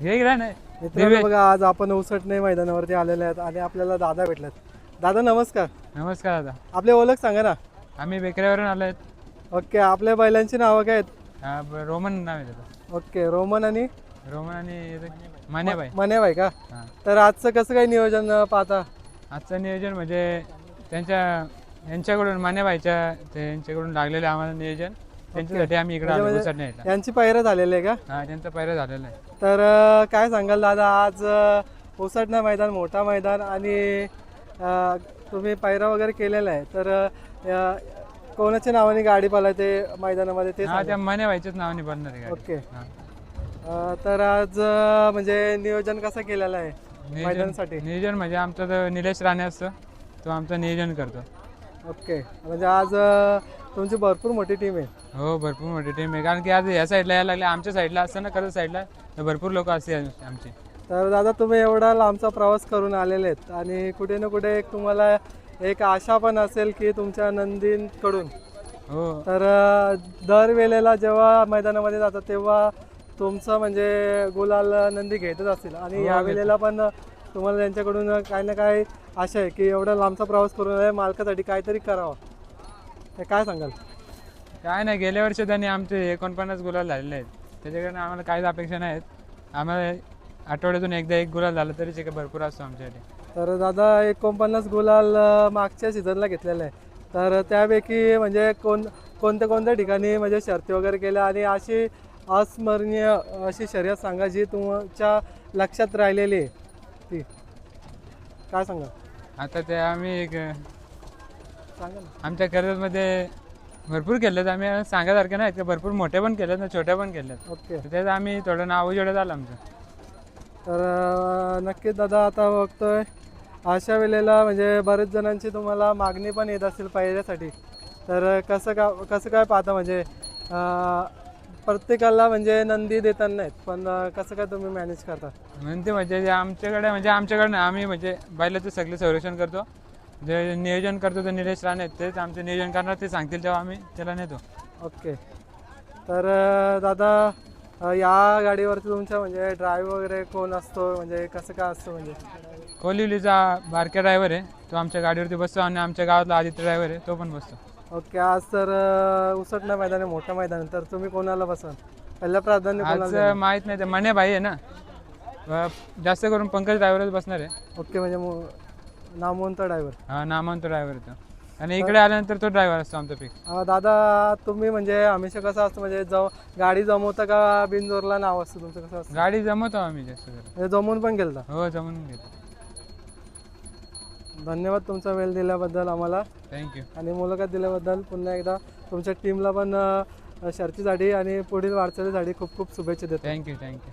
हे नाही मित्रांनो बघा आज आपण उसटणे मैदानावरती आलेले आहेत आणि आपल्याला दादा भेटलेत. दादा नमस्कार. नमस्कार दादा. आपले ओळख सांगा ना. आम्ही बेकऱ्यावरून आलो आहेत. ओके आपल्या बैलांची नावं काय आहेत? हा, रोमन नाव आहे त्याचं. ओके रोमन आणि? रोमन आणि मान्याबाई. मनेबाई का? हां. तर आजचं कसं काय नियोजन अं, पाहता? आजचं नियोजन म्हणजे त्यांच्या यांच्याकडून मान्याबाईच्या ते यांच्याकडून लागलेलं आम्हाला नियोजन. त्यांच्यासाठी आम्ही इकडे आलो म्हणजे- उसटणे यायला यांची पायऱ्या झालेली आहे का? हा त्यांचं पहिलं झालेलं आहे. तर अं, काय सांगाल दादा आज अं, मैदान मोठा मैदान आणि अं, तुम्ही पायरा वगैरे केलेला आहे तर अं, कोणाच्या नावाने गाडी पालायते मैदानामध्ये ते हा. त्या मान्याबाईच्याच नावाने बनणार आहे गाडी. ओके. हा. अं, तर आज अं, म्हणजे नियोजन कसं केलेलं आहे नियोजन मैदानासाठी? नियोजन म्हणजे आमचा जो निलेश राणे असतो तो आमचं नियोजन करतो. ओके. म्हणजे आज अं, तुमची भरपूर मोठी टीम आहे. हो भरपूर मोठी टीम आहे. कारण की आज या साईडला यायला लागले आमच्या साईडला असतं ना कर्ज साईडला तर भरपूर लोक असते आमची. तर दादा तुम्ही एवढा लांबचा प्रवास करून आलेले आहेत आणि कुठे ना कुठे एक तुम्हाला एक आशा पण असेल की तुमच्या नंदींकडून. हो. तर अं, दर वेळेला जेव्हा मैदानामध्ये जातात तेव्हा तुमचं म्हणजे गुलाल नंदी घेतच असतील. आणि हो, या. वेळेला पण तुम्हाला त्यांच्याकडून काही ना काही आशा आहे की एवढा लांबचा प्रवास करून मालकासाठी काहीतरी करावं. ते काय सांगाल? काय नाही गेल्या वर्षी त्यांनी आमचे एकोणपन्नास गुलाल झालेले आहेत. त्याच्याकडनं आम्हाला काहीच अपेक्षा नाहीत. आम्हाला आठवड्यातून एकदा एक गुलाल झालं तरी ते भरपूर असतो आमच्यासाठी. तर दादा एकोणपन्नास गुलाल मागच्या सीझनला घेतलेला आहे. तर त्यापैकी म्हणजे कोण कोणत्या कोणत्या ठिकाणी म्हणजे शर्ती वगैरे केल्या? आणि अशी अस्मरणीय अशी शर्यत सांगा जी तुमच्या लक्षात राहिलेली आहे. ती. काय सांगा आता ते आम्ही एक सांगा ना. आमच्या कर्जतमध्ये भरपूर केलेत. आम्ही सांगासारखे नाहीत का भरपूर मोठे पण केलेत ना छोट्या पण केलेत. ओके. तर त्याचं आम्ही थोडं नाव उजेडत आलं आमचं. तर अं, नक्कीच दादा आता बघतोय अशा वेळेला म्हणजे बरेच जणांची तुम्हाला मागणी पण येत असेल पाहिल्यासाठी. तर कसं का कसं काय पाहता म्हणजे अं, प्रत्येकाला म्हणजे नंदी देताना नाहीत पण कसं काय तुम्ही मॅनेज करता? म्हणते म्हणजे जे आमच्याकडे म्हणजे आमच्याकडे नाही, आम्ही म्हणजे बैलाचं सगळे संरक्षण करतो. जे नियोजन करतो ते निलेश राणे आहेत, तेच आमचं नियोजन करणार ते सांगतील तेव्हा आम्ही त्याला नेतो. ओके. तर अं, दादा अं, या गाडीवरती तुमच्या म्हणजे ड्राईव्ह वगैरे कोण असतो? म्हणजे कसं काय असतं म्हणजे? कोलिवलीचा बारक्या ड्रायव्हर आहे तो आमच्या गाडीवरती बसतो आणि आमच्या गावातला आदित्य ड्रायव्हर आहे तो पण बसतो. ओके आज तर उसटणं मैदान आहे मोठं मैदान आहे. तर तुम्ही कोणाला बसाल पहिलं प्राधान्य आज देणार? माहीत नाही ते मने भाई आहे ना. जास्त करून पंकज ड्रायव्हरच बसणार आहे. ओके म्हणजे मो- नामवंत ड्रायव्हर हा नामांत ड्रायव्हर आहे तो. आणि इकडे आल्यानंतर तो ड्रायव्हर असतो आमचा फिक्स दादा तुम्ही म्हणजे हमेशा कसं असतं? म्हणजे जव गाडी जमवता का बिनजोरला नाव असतं तुमचं? कसं असतं? गाडी जमवतो आम्ही जास्त करून. म्हणजे जमवून पण गेलता? हो जमून घेतो धन्यवाद तुमचा वेळ दिल्याबद्दल आम्हाला. थँक्यू आणि मुलाखत दिल्याबद्दल पुन्हा एकदा तुमच्या टीमला पण शर्तीसाठी आणि पुढील वाटचालीसाठी खूप खूप शुभेच्छा देतो. Thank you thank you